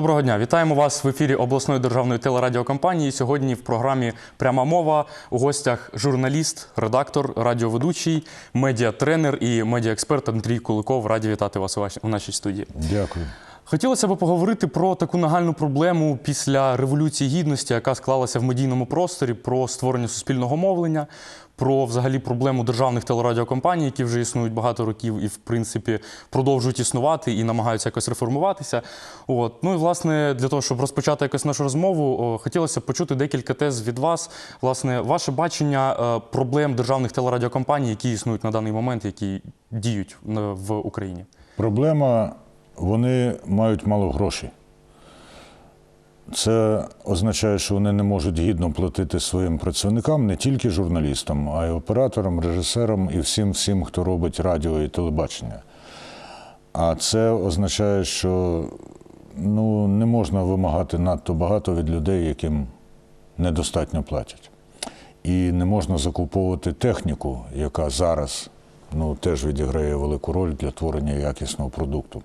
Доброго дня, вітаємо вас в ефірі обласної державної телерадіокомпанії. Сьогодні в програмі Пряма мова у гостях журналіст, редактор, радіоведучий, медіатренер і медіаексперт Андрій Куликов. Раді вітати вас у нашій студії. Дякую. Хотілося б поговорити про таку нагальну проблему після революції гідності, яка склалася в медійному просторі, про створення суспільного мовлення, про взагалі проблему державних телерадіокомпаній, які вже існують багато років і, в принципі, продовжують існувати і намагаються якось реформуватися. От. Ну і власне для того, щоб розпочати якось нашу розмову, хотілося б почути декілька тез від вас. Власне, ваше бачення е, проблем державних телерадіокомпаній, які існують на даний момент, які діють е, в Україні. Проблема вони мають мало грошей. Це означає, що вони не можуть гідно платити своїм працівникам, не тільки журналістам, а й операторам, режисерам і всім, всім, хто робить радіо і телебачення. А це означає, що ну, не можна вимагати надто багато від людей, яким недостатньо платять. І не можна закуповувати техніку, яка зараз ну, теж відіграє велику роль для творення якісного продукту.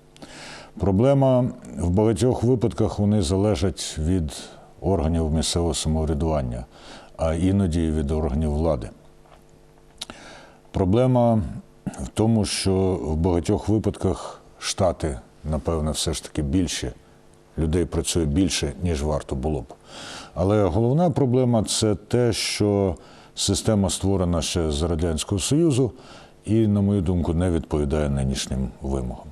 Проблема в багатьох випадках вони залежать від органів місцевого самоврядування, а іноді від органів влади. Проблема в тому, що в багатьох випадках штати, напевно, все ж таки більше, людей працює більше, ніж варто було б. Але головна проблема це те, що система створена ще з Радянського Союзу і, на мою думку, не відповідає нинішнім вимогам.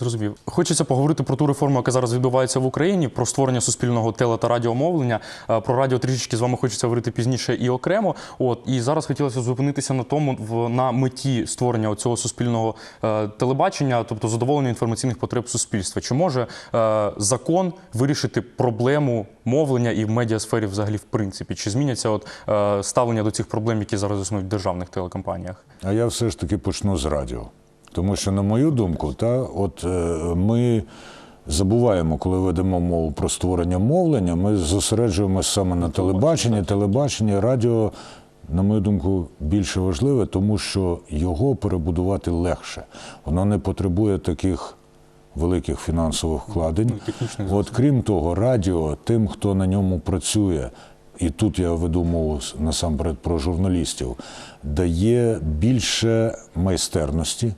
Зрозумів. Хочеться поговорити про ту реформу, яка зараз відбувається в Україні, про створення суспільного теле та радіомовлення. Е, Про радіо трішечки з вами хочеться говорити пізніше і окремо. От і зараз хотілося зупинитися на тому, в на меті створення цього суспільного е, телебачення, тобто задоволення інформаційних потреб суспільства. Чи може е, закон вирішити проблему мовлення і в медіасфері взагалі в принципі? Чи зміняться от е, ставлення до цих проблем, які зараз існують в державних телекомпаніях? А я все ж таки почну з радіо. Тому що, на мою думку, та, от е, ми забуваємо, коли ведемо мову про створення мовлення, ми зосереджуємося саме на телебаченні. Телебачення, радіо, на мою думку, більше важливе, тому що його перебудувати легше. Воно не потребує таких великих фінансових вкладень. Ну, От крім того, радіо тим, хто на ньому працює, і тут я веду мову насамперед про журналістів, дає більше майстерності.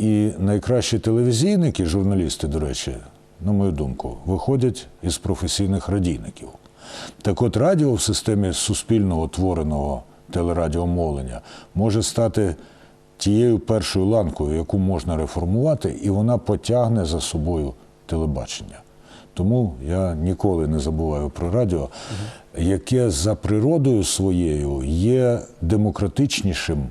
І найкращі телевізійники, журналісти, до речі, на мою думку, виходять із професійних радійників. Так от радіо в системі суспільного твореного телерадіомовлення може стати тією першою ланкою, яку можна реформувати, і вона потягне за собою телебачення. Тому я ніколи не забуваю про радіо, яке за природою своєю є демократичнішим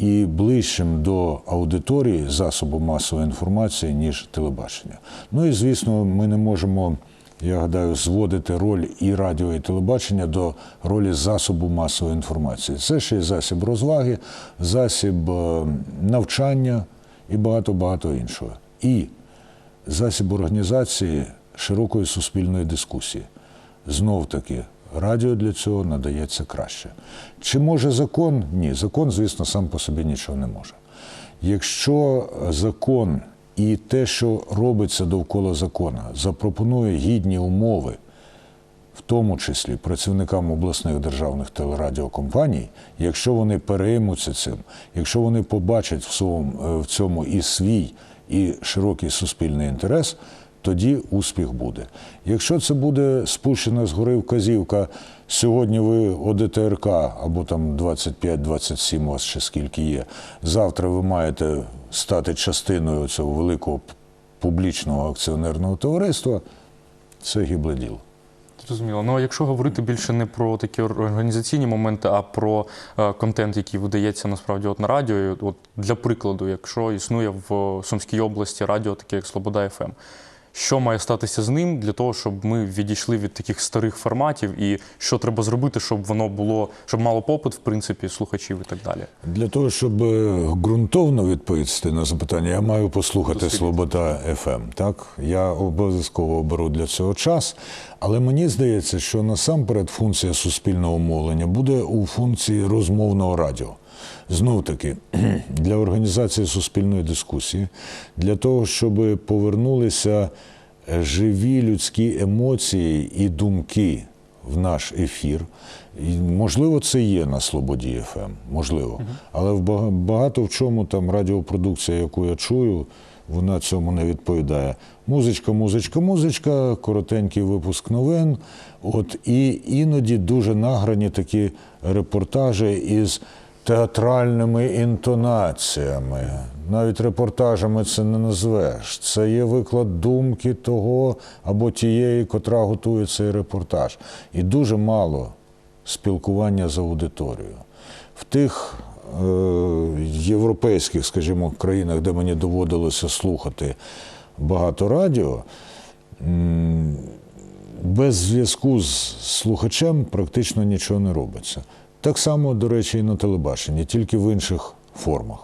і ближчим до аудиторії засобу масової інформації, ніж телебачення. Ну і звісно, ми не можемо, я гадаю, зводити роль і радіо, і телебачення до ролі засобу масової інформації. Це ще й засіб розваги, засіб е, навчання і багато-багато іншого. І засіб організації широкої суспільної дискусії. Знов таки, радіо для цього надається краще. Чи може закон? Ні, закон, звісно, сам по собі нічого не може. Якщо закон і те, що робиться довкола закона, запропонує гідні умови, в тому числі працівникам обласних державних телерадіокомпаній, якщо вони переймуться цим, якщо вони побачать в в цьому і свій, і широкий суспільний інтерес, тоді успіх буде. Якщо це буде спущена згори вказівка, сьогодні ви ОДТРК або там 25-27 у вас ще скільки є, завтра ви маєте стати частиною цього великого публічного акціонерного товариства, це гібле діло. Зрозуміло. Ну а якщо говорити більше не про такі організаційні моменти, а про е, контент, який видається насправді от на радіо, от для прикладу, якщо існує в Сумській області радіо, таке як Слобода ФМ. Що має статися з ним для того, щоб ми відійшли від таких старих форматів, і що треба зробити, щоб воно було, щоб мало попит, в принципі, слухачів і так далі? Для того, щоб е, ґрунтовно відповісти на запитання, я маю послухати Дослідити. Слобода ФМ. Так я обов'язково оберу для цього час. Але мені здається, що насамперед функція суспільного мовлення буде у функції розмовного радіо. Знов таки, для організації суспільної дискусії, для того, щоб повернулися е, живі людські емоції і думки в наш ефір. І, можливо, це є на Слободі ФМ, можливо. Але в багато в чому там радіопродукція, яку я чую, вона цьому не відповідає. Музичка, музичка, музичка, коротенький випуск новин. От і іноді дуже награні такі репортажі із театральними інтонаціями. Навіть репортажами це не назвеш. Це є виклад думки того або тієї, котра готує цей репортаж. І дуже мало спілкування з аудиторією. В тих е, європейських, скажімо, країнах, де мені доводилося слухати багато радіо, без зв'язку з слухачем практично нічого не робиться. Так само, до речі, і на телебаченні, тільки в інших формах.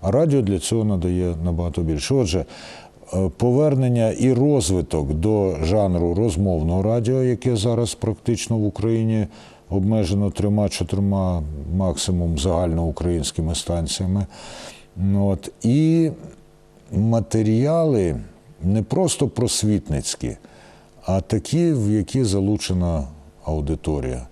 А радіо для цього надає набагато більше. Отже, е, повернення і розвиток до жанру розмовного радіо, яке зараз практично в Україні обмежено трьома-чотирма максимум загальноукраїнськими станціями. Ну, От, і матеріали не просто просвітницькі, а такі, в які залучена аудиторія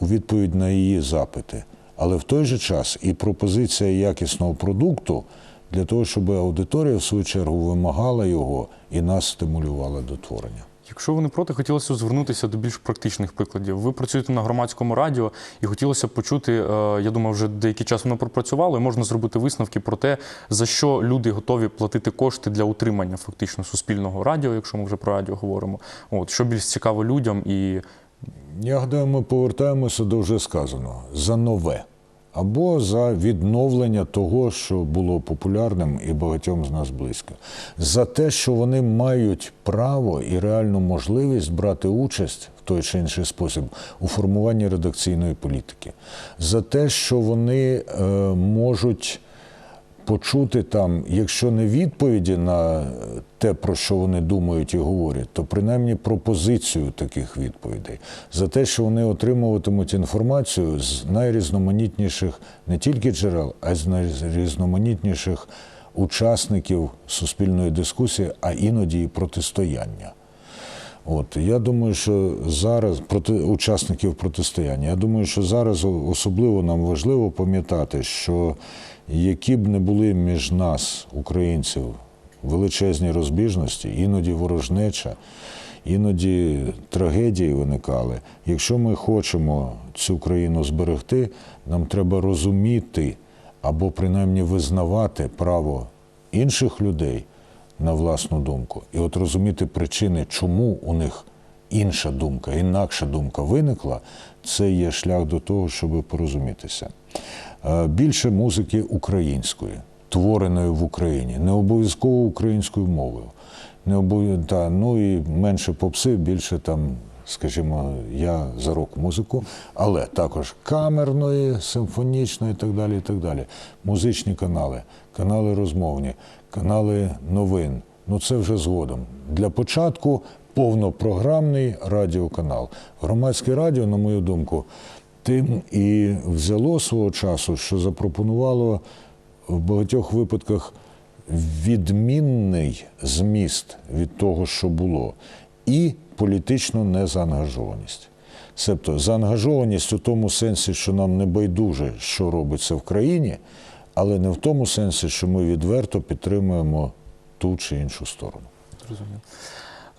у відповідь на її запити. Але в той же час і пропозиція якісного продукту для того, щоб аудиторія в свою чергу вимагала його і нас стимулювала до творення. Якщо ви не проти, хотілося звернутися до більш практичних прикладів. Ви працюєте на громадському радіо, і хотілося почути. е, Я думаю, вже деякий час воно пропрацювало, і можна зробити висновки про те, за що люди готові платити кошти для утримання фактично суспільного радіо, якщо ми вже про радіо говоримо. От що більш цікаво людям і Я гадаю, ми повертаємося до вже сказаного. За нове. Або за відновлення того, що було популярним і багатьом з нас близько, за те, що вони мають право і реальну можливість брати участь в той чи інший спосіб у формуванні редакційної політики, за те, що вони е, можуть почути там, якщо не відповіді на те, про що вони думають і говорять, то принаймні пропозицію таких відповідей за те, що вони отримуватимуть інформацію з найрізноманітніших не тільки джерел, а й з найрізноманітніших учасників суспільної дискусії, а іноді і протистояння. От я думаю, що зараз проти учасників протистояння. Я думаю, що зараз особливо нам важливо пам'ятати, що які б не були між нас, українців, величезні розбіжності, іноді ворожнеча, іноді трагедії виникали. Якщо ми хочемо цю країну зберегти, нам треба розуміти або принаймні визнавати право інших людей на власну думку. І от розуміти причини, чому у них інша думка, інакша думка виникла, це є шлях до того, щоб порозумітися. Е, Більше музики української, твореної в Україні, не обов'язково українською мовою. Не обов'я... та, ну і менше попси, більше там, скажімо, я за рок-музику, але також камерної, симфонічної і так далі. і так далі. Музичні канали, канали розмовні, канали новин. Ну це вже згодом. Для початку повнопрограмний радіоканал. Громадське радіо, на мою думку, тим і взяло свого часу, що запропонувало в багатьох випадках відмінний зміст від того, що було, і політичну незаангажованість. Себто заангажованість у тому сенсі, що нам не байдуже, що робиться в країні, але не в тому сенсі, що ми відверто підтримуємо ту чи іншу сторону. Зрозумів.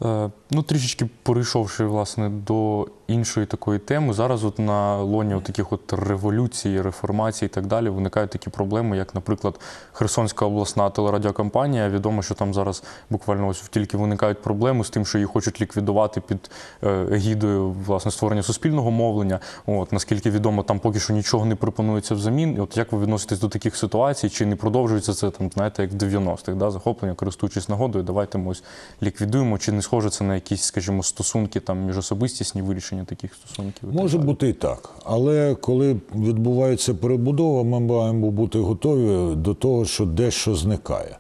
Е, Ну, трішечки перейшовши власне до іншої такої теми, зараз от на лоні от таких от революцій, реформацій і так далі виникають такі проблеми, як, наприклад, Херсонська обласна телерадіокомпанія. Відомо, що там зараз буквально ось тільки виникають проблеми з тим, що її хочуть ліквідувати під е, егідою власне створення суспільного мовлення. От наскільки відомо, там поки що нічого не пропонується взамін. От як ви відноситесь до таких ситуацій? Чи не продовжується це там, знаєте, як в 90-х, да, захоплення, користуючись нагодою, давайте ми ось ліквідуємо, чи не схоже це на якісь, скажімо, стосунки там міжособистісні вирішення таких стосунків? Може бути і так, але коли відбувається перебудова, ми маємо бути готові до того, що дещо зникає.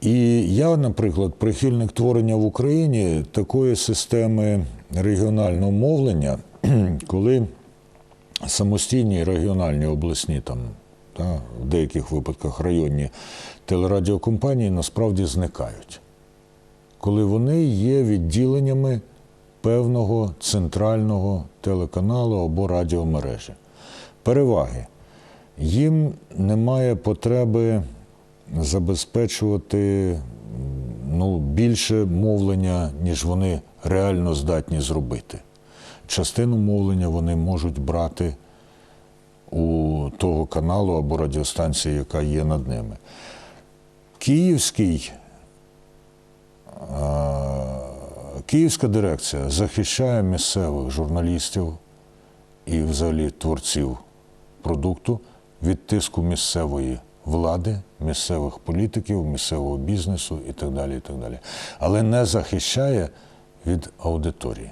І я, наприклад, прихильник творення в Україні такої системи регіонального мовлення, коли самостійні регіональні обласні там. В деяких випадках районні телерадіокомпанії насправді зникають. Коли вони є відділеннями певного центрального телеканалу або радіомережі. Переваги. Їм немає потреби забезпечувати ну, більше мовлення, ніж вони реально здатні зробити. Частину мовлення вони можуть брати у того каналу або радіостанції, яка є над ними. Київський, Київська дирекція захищає місцевих журналістів і взагалі творців продукту від тиску місцевої влади, місцевих політиків, місцевого бізнесу і так далі. І так далі. Але не захищає від аудиторії.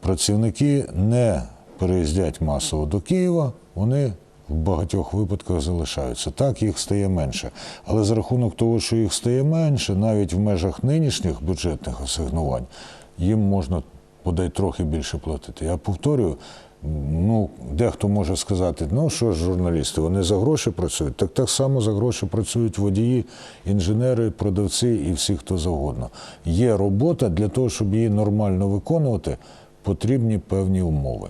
Працівники не переїздять масово до Києва, вони в багатьох випадках залишаються. Так, їх стає менше. Але за рахунок того, що їх стає менше, навіть в межах нинішніх бюджетних асигнувань, їм можна бодай трохи більше платити. Я повторюю, ну, дехто може сказати, ну що ж, журналісти, вони за гроші працюють. Так так само за гроші працюють водії, інженери, продавці і всі, хто завгодно. Є робота для того, щоб її нормально виконувати, потрібні певні умови.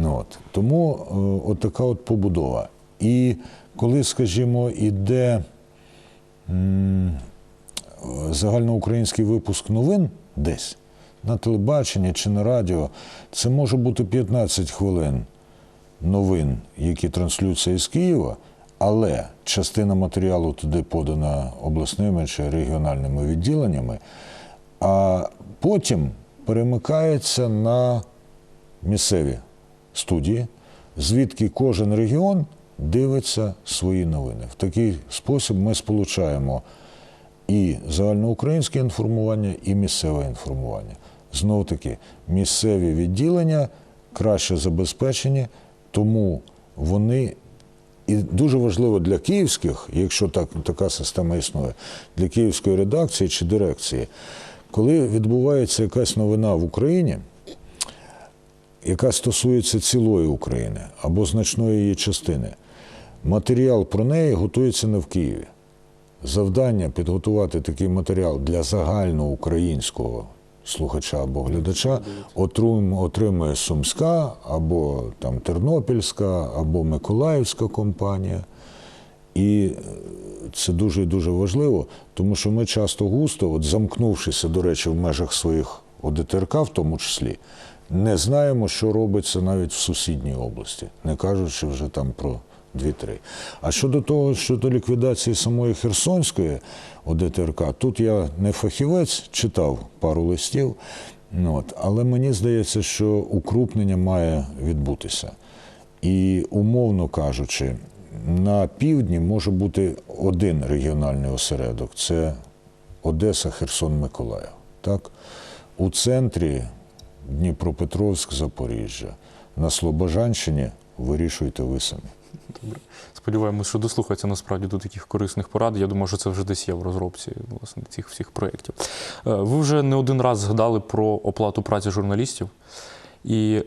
Ну, от. Тому е, от така от побудова. І коли, скажімо, іде м, загальноукраїнський випуск новин десь на телебаченні чи на радіо, це може бути 15 хвилин новин, які транслюються із Києва, але частина матеріалу туди подана обласними чи регіональними відділеннями, а потім перемикається на місцеві студії, звідки кожен регіон дивиться свої новини. В такий спосіб ми сполучаємо і загальноукраїнське інформування, і місцеве інформування. Знову таки, місцеві відділення краще забезпечені, тому вони. І дуже важливо для київських, якщо так, така система існує, для київської редакції чи дирекції, коли відбувається якась новина в Україні, яка стосується цілої України або значної її частини, матеріал про неї готується не в Києві. Завдання підготувати такий матеріал для загальноукраїнського слухача або глядача отримує Сумська або там Тернопільська, або Миколаївська компанія. І е, це дуже і дуже важливо, тому що ми часто густо, от замкнувшися, до речі, в межах своїх ОДТРК, в тому числі, не знаємо, що робиться навіть в сусідній області, не кажучи вже там про дві-три. А щодо того, щодо ліквідації самої Херсонської ОДТРК, тут я не фахівець, читав пару листів, ну, от, але мені здається, що укрупнення має відбутися. І, умовно кажучи, на півдні може бути один регіональний осередок це Одеса, Херсон, Миколаїв. Так? У центрі Дніпропетровськ, Запоріжжя. На Слобожанщині вирішуйте ви самі. Добре. Сподіваємось, що дослухається насправді до таких корисних порад. Я думаю, що це вже десь є в розробці власне цих всіх проєктів. Е, Ви вже не один раз згадали про оплату праці журналістів. І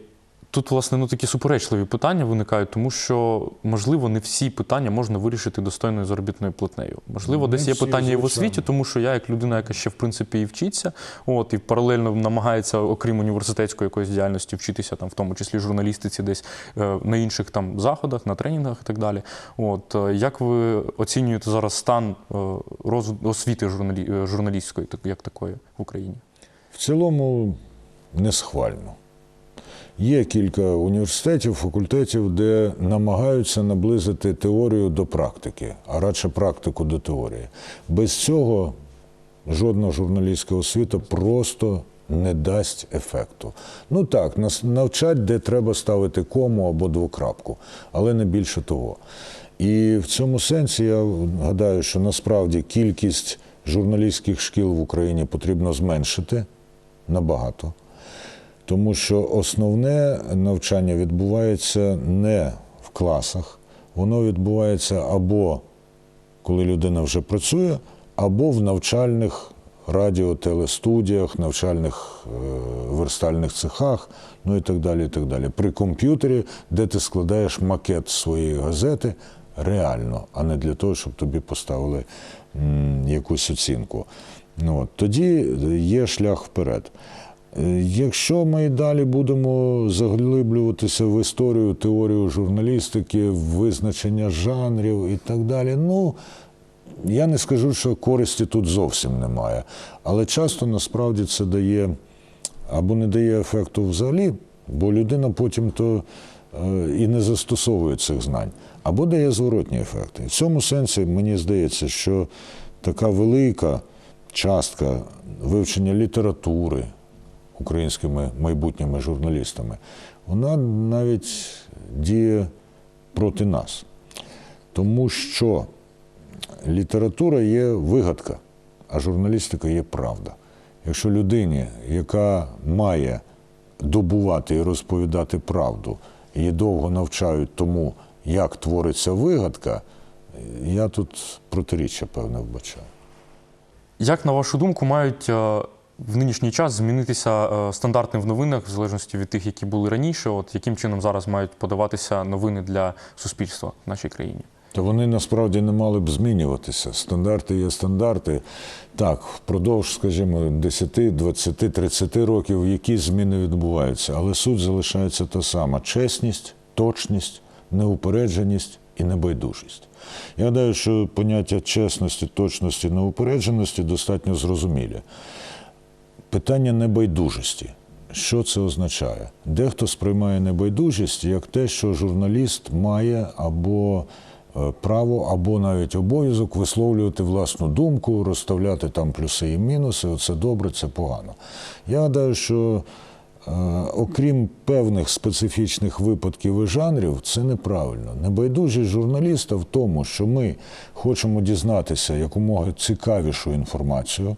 тут, власне, ну такі суперечливі питання виникають, тому що, можливо, не всі питання можна вирішити достойною заробітною платнею. Можливо, Не десь є питання і в освіті, тому що я, як людина, яка ще в принципі і вчиться, от і паралельно намагається, окрім університетської якоїсь діяльності, вчитися там, в тому числі журналістиці, десь е, на інших там заходах, на тренінгах і так далі. От е, як ви оцінюєте зараз стан е, роз... освіти журналі... журналістської, так як такої в Україні? В цілому не схвально. Є кілька університетів, факультетів, де намагаються наблизити теорію до практики, а радше практику до теорії. Без цього жодна журналістська освіта просто не дасть ефекту. Ну так, нас навчать, де треба ставити кому або двокрапку, але не більше того. І в цьому сенсі я гадаю, що насправді кількість журналістських шкіл в Україні потрібно зменшити набагато. Тому що основне навчання відбувається не в класах, воно відбувається або коли людина вже працює, або в навчальних радіо-телестудіях, навчальних е, верстальних цехах, ну і так далі. і так далі. При комп'ютері, де ти складаєш макет своєї газети реально, а не для того, щоб тобі поставили м, якусь оцінку. Ну, от, тоді є шлях вперед. Е, Якщо ми і далі будемо заглиблюватися в історію, теорію журналістики, в визначення жанрів і так далі, ну я не скажу, що користі тут зовсім немає. Але часто насправді це дає або не дає ефекту взагалі, бо людина потім то е, і не застосовує цих знань, або дає зворотні ефекти. В цьому сенсі мені здається, що така велика частка вивчення літератури українськими майбутніми журналістами, вона навіть діє проти нас. Тому що література є вигадка, а журналістика є правда. Якщо людині, яка має добувати і розповідати правду, її довго навчають тому, як твориться вигадка, я тут протиріччя певне вбачаю. Як, на вашу думку, мають е, в нинішній час змінитися е, стандарти в новинах, в залежності від тих, які були раніше? От яким чином зараз мають подаватися новини для суспільства в нашій країні? Та вони насправді не мали б змінюватися. Стандарти є стандарти. Так, впродовж, скажімо, 10, 20, 30 років якісь зміни відбуваються, але суть залишається та сама: чесність, точність, неупередженість і небайдужість. Я гадаю, що поняття чесності, точності, неупередженості достатньо зрозумілі. Питання небайдужості. Що це означає? Дехто сприймає небайдужість як те, що журналіст має або е, право, або навіть обов'язок висловлювати власну думку, розставляти там плюси і мінуси. Оце добре, це погано. Я гадаю, що е, окрім певних специфічних випадків і жанрів, це неправильно. Небайдужість журналіста в тому, що ми хочемо дізнатися якомога цікавішу інформацію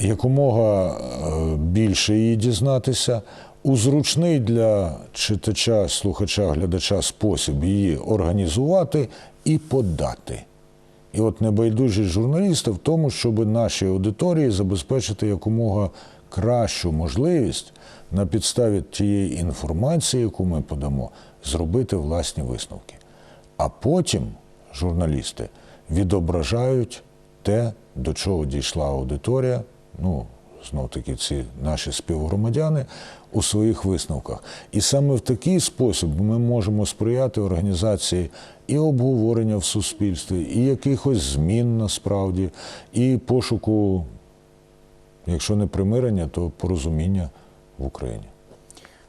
якомога е, більше її дізнатися, у зручний для читача, слухача, глядача спосіб її організувати і подати. І от небайдужість журналіста в тому, щоб нашій аудиторії забезпечити якомога кращу можливість на підставі тієї інформації, яку ми подамо, зробити власні висновки. А потім журналісти відображають те, до чого дійшла аудиторія, ну, знов таки ці наші співгромадяни у своїх висновках. І саме в такий спосіб ми можемо сприяти організації і обговорення в суспільстві, і якихось змін насправді, і пошуку, якщо не примирення, то порозуміння в Україні.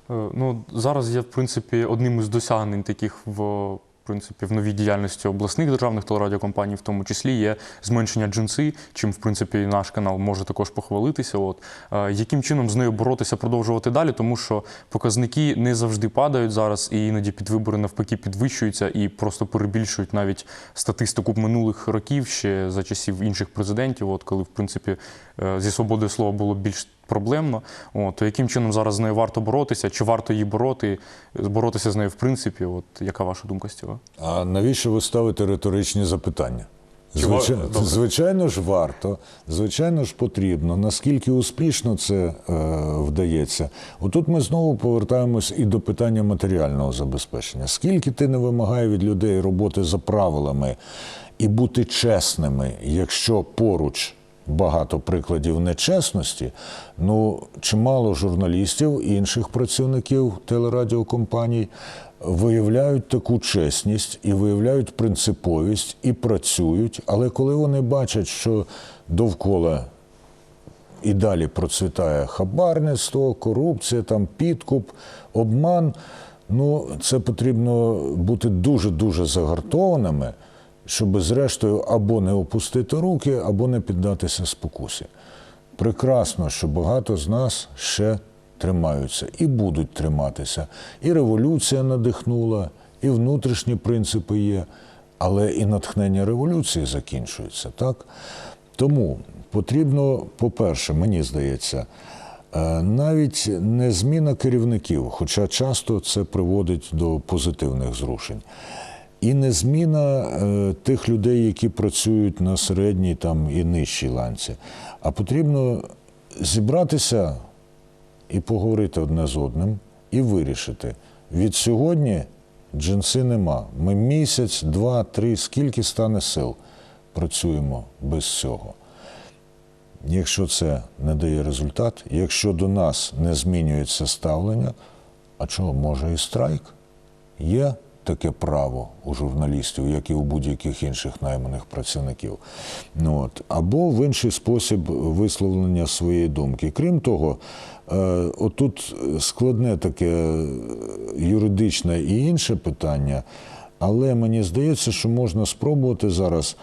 Е, Ну, зараз є, в принципі, одним із досягнень таких в. Принципі, в новій діяльності обласних державних телерадіокомпаній, в тому числі, є зменшення джинси, чим, в принципі, наш канал може також похвалитися. От. Е, яким чином з нею боротися, продовжувати далі, тому що показники не завжди падають зараз, і іноді під вибори навпаки підвищуються і просто перебільшують навіть статистику минулих років ще за часів інших президентів, от коли в принципі е, зі свободою слова було більш проблемно. От, то яким чином зараз з нею варто боротися? Чи варто її бороти, боротися з нею в принципі? От яка ваша думка з цього? А навіщо ви ставите риторичні запитання? Звичайно, Добре. звичайно ж, варто, звичайно ж, потрібно. Наскільки успішно це е, вдається? Отут ми знову повертаємось і до питання матеріального забезпечення. Скільки ти не вимагає від людей роботи за правилами і бути чесними, якщо поруч багато прикладів нечесності, ну чимало журналістів і інших працівників телерадіокомпаній виявляють таку чесність і виявляють принциповість і працюють. Але коли вони бачать, що довкола і далі процвітає хабарництво, корупція, там підкуп, обман. Ну, це потрібно бути дуже-дуже загартованими, щоб зрештою або не опустити руки, або не піддатися спокусі. Прекрасно, що багато з нас ще тримаються і будуть триматися. І революція надихнула, і внутрішні принципи є, але і натхнення революції закінчується, так? Тому потрібно, по-перше, мені здається, е, навіть не зміна керівників, хоча часто це приводить до позитивних зрушень. І не зміна е, тих людей, які працюють на середній там і нижчій ланці, а потрібно зібратися і поговорити одне з одним, і вирішити. Від сьогодні джинси нема. Ми місяць, два, три, скільки стане сил, працюємо без цього. Якщо це не дає результат, якщо до нас не змінюється ставлення, а чого може і страйк? Є таке право у журналістів, як і у будь-яких інших найманих працівників. Ну, от. Або в інший спосіб висловлення своєї думки. Крім того, е, отут складне таке е, юридичне і інше питання, але мені здається, що можна спробувати зараз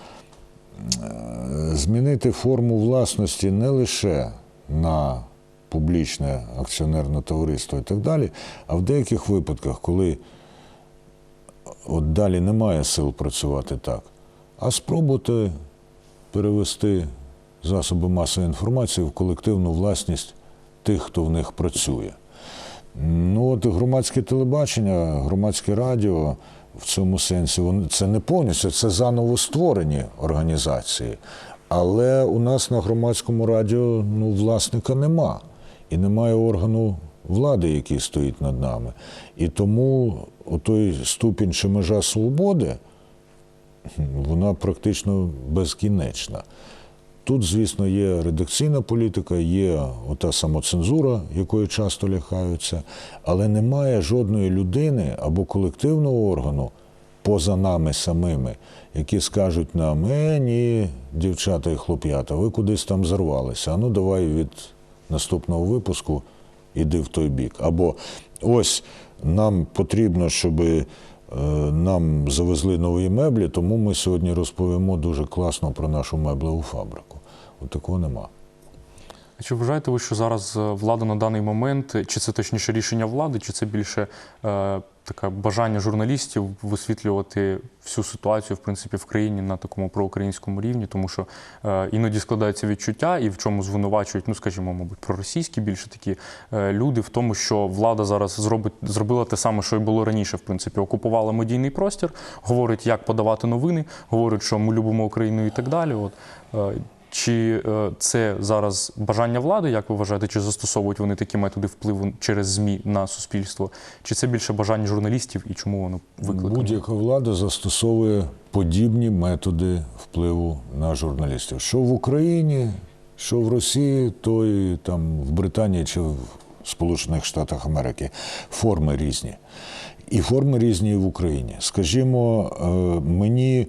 змінити форму власності не лише на публічне акціонерне товариство і так далі, а в деяких випадках, коли от далі немає сил працювати так, а спробувати перевести засоби масової інформації в колективну власність тих, хто в них працює. Ну, от громадське телебачення, громадське радіо в цьому сенсі вони- це не повністю, це заново створені організації. Але у нас на громадському радіо ну, власника нема. І немає органу влади, який стоїть над нами. І тому той ступінь чи межа свободи, вона практично безкінечна. Тут, звісно, є редакційна політика, є ота самоцензура, якою часто лякаються, але немає жодної людини або колективного органу поза нами самими, які скажуть нам, е, ні, дівчата і хлоп'ята, ви кудись там зарвалися. А ну давай від наступного випуску іди в той бік. Або ось нам потрібно, щоб е, нам завезли нові меблі, тому ми сьогодні розповімо дуже класно про нашу меблеву фабрику. От такого нема. Чи вважаєте ви, що зараз е, влада на даний момент, чи це точніше рішення влади, чи це більше е, таке бажання журналістів висвітлювати всю ситуацію в принципі в країні на такому проукраїнському рівні, тому що е, іноді складається відчуття, і в чому звинувачують, ну скажімо, мабуть, проросійські більше такі е, люди в тому, що влада зараз зробить зробила те саме, що й було раніше. В принципі, окупувала медійний простір, говорить, як подавати новини, говорить, що ми любимо Україну і так далі. От е, чи е, це зараз бажання влади, як ви вважаєте, чи застосовують вони такі методи впливу через ЗМІ на суспільство? Чи це більше бажання журналістів і чому воно викликано? Будь-яка влада застосовує подібні методи впливу на журналістів. Що в Україні, що в Росії, то і там в Британії чи в Сполучених Штатах Америки. Форми різні. І форми різні в Україні. Скажімо, е, мені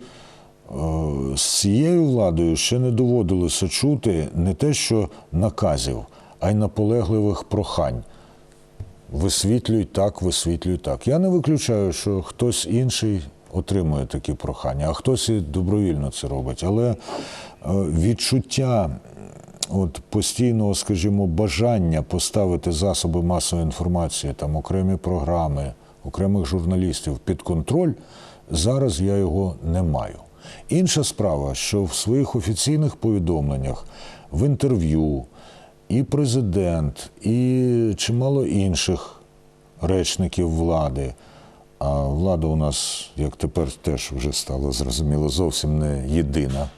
з цією владою ще не доводилося чути не те, що наказів, а й наполегливих прохань. Висвітлюй так, висвітлюй так. Я не виключаю, що хтось інший отримує такі прохання, а хтось і добровільно це робить. Але е, відчуття от, постійного, скажімо, бажання поставити засоби масової інформації, там окремі програми, окремих журналістів під контроль, зараз я його не маю. Інша справа, що в своїх офіційних повідомленнях, в інтерв'ю, і президент, і чимало інших речників влади. А влада у нас, як тепер теж вже стало зрозуміло, зовсім не єдина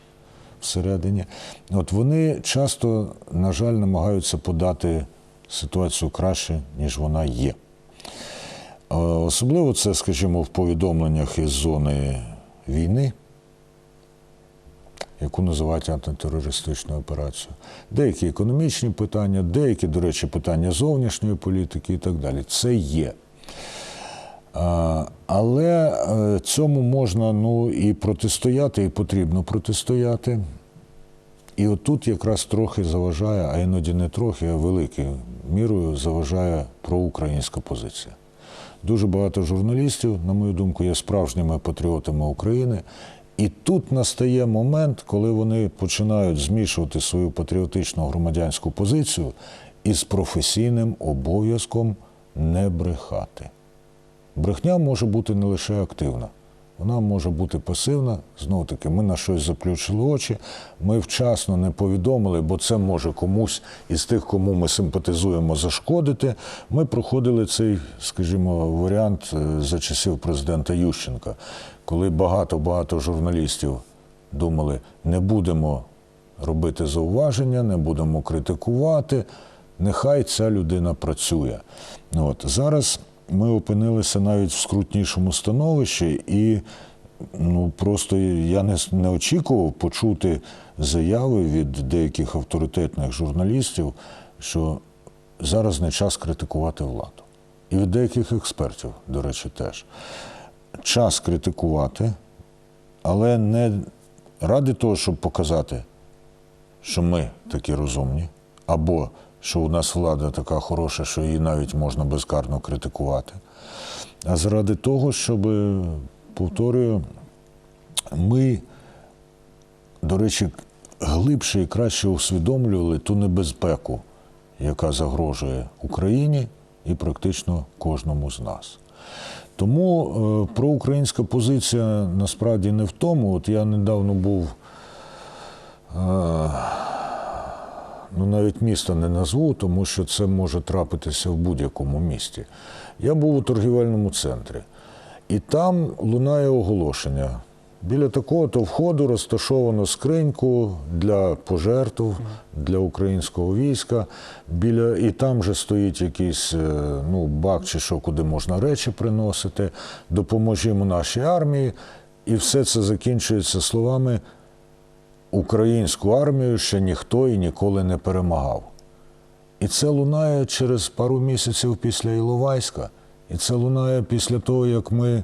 всередині. От вони часто, на жаль, намагаються подати ситуацію краще, ніж вона є. Е, Особливо це, скажімо, в повідомленнях із зони війни яку називають антитерористичною операцією. Деякі економічні питання, деякі, до речі, питання зовнішньої політики і так далі. Це є. Але е, цьому можна ну, і протистояти, і потрібно протистояти. І отут якраз трохи заважає, а іноді не трохи, а великою мірою заважає проукраїнська позиція. Дуже багато журналістів, на мою думку, є справжніми патріотами України. І тут настає момент, коли вони починають змішувати свою патріотичну громадянську позицію із професійним обов'язком не брехати. Брехня може бути не лише активна, вона може бути пасивна. Знову таки, ми на щось заключили очі, ми вчасно не повідомили, бо це може комусь із тих, кому ми симпатизуємо, зашкодити. Ми проходили цей, скажімо, варіант е, за часів президента Ющенка, коли багато-багато журналістів думали, не будемо робити зауваження, не будемо критикувати. Нехай ця людина працює. От зараз ми опинилися навіть в скрутнішому становищі, і Ну просто я не, не очікував почути заяви від деяких авторитетних журналістів, що зараз не час критикувати владу. І від деяких експертів, до речі, теж. Час критикувати, але не ради того, щоб показати, що ми такі розумні, або що у нас влада така хороша, що її навіть можна безкарно критикувати, а заради того, щоб, повторюю, ми, до речі, глибше і краще усвідомлювали ту небезпеку, яка загрожує Україні і практично кожному з нас. Тому е, проукраїнська позиція насправді не в тому. От я недавно був, е, ну навіть міста не назву, тому що це може трапитися в будь-якому місті. Я був у торгівельному центрі, і там лунає оголошення. Біля такого-то входу розташовано скриньку для пожертв для українського війська. Біля, і там же стоїть якийсь е, ну, бак чи що, куди можна речі приносити. Допоможімо нашій армії. І все це закінчується словами Українську армію ще ніхто і ніколи не перемагав. І це лунає через пару місяців після Іловайська. І це лунає після того, як ми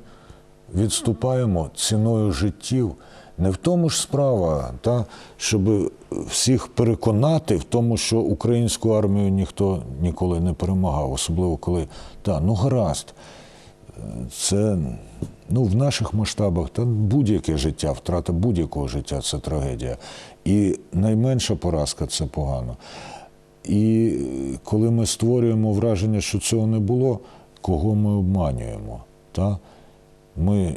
відступаємо ціною життів. Не в тому ж справа, та, щоб всіх переконати в тому, що українську армію ніхто ніколи не перемагав, особливо коли та, ну гаразд. Це ну, в наших масштабах та будь-яке життя, втрата будь-якого життя це трагедія. І найменша поразка це погано. І коли ми створюємо враження, що цього не було, кого ми обманюємо? Та? Ми,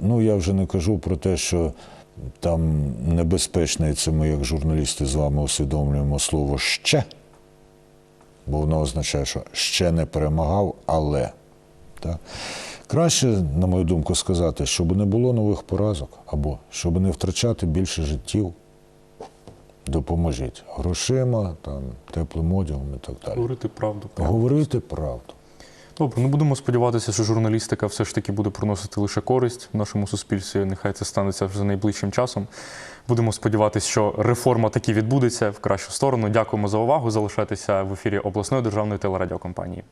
ну я вже не кажу про те, що там небезпечне, і це ми, як журналісти, з вами усвідомлюємо слово ще, бо воно означає, що ще не перемагав, але. Так? Краще, на мою думку, сказати, щоб не було нових поразок, або щоб не втрачати більше життів. Допоможіть грошима, там, теплим одягом і так далі. Говорити правду. правду. Говорити правду. Добре, ну будемо сподіватися, що журналістика все ж таки буде приносити лише користь в нашому суспільстві. Нехай це станеться вже найближчим часом. Будемо сподіватися, що реформа таки відбудеться в кращу сторону. Дякуємо за увагу. Залишайтеся в ефірі обласної державної телерадіокомпанії.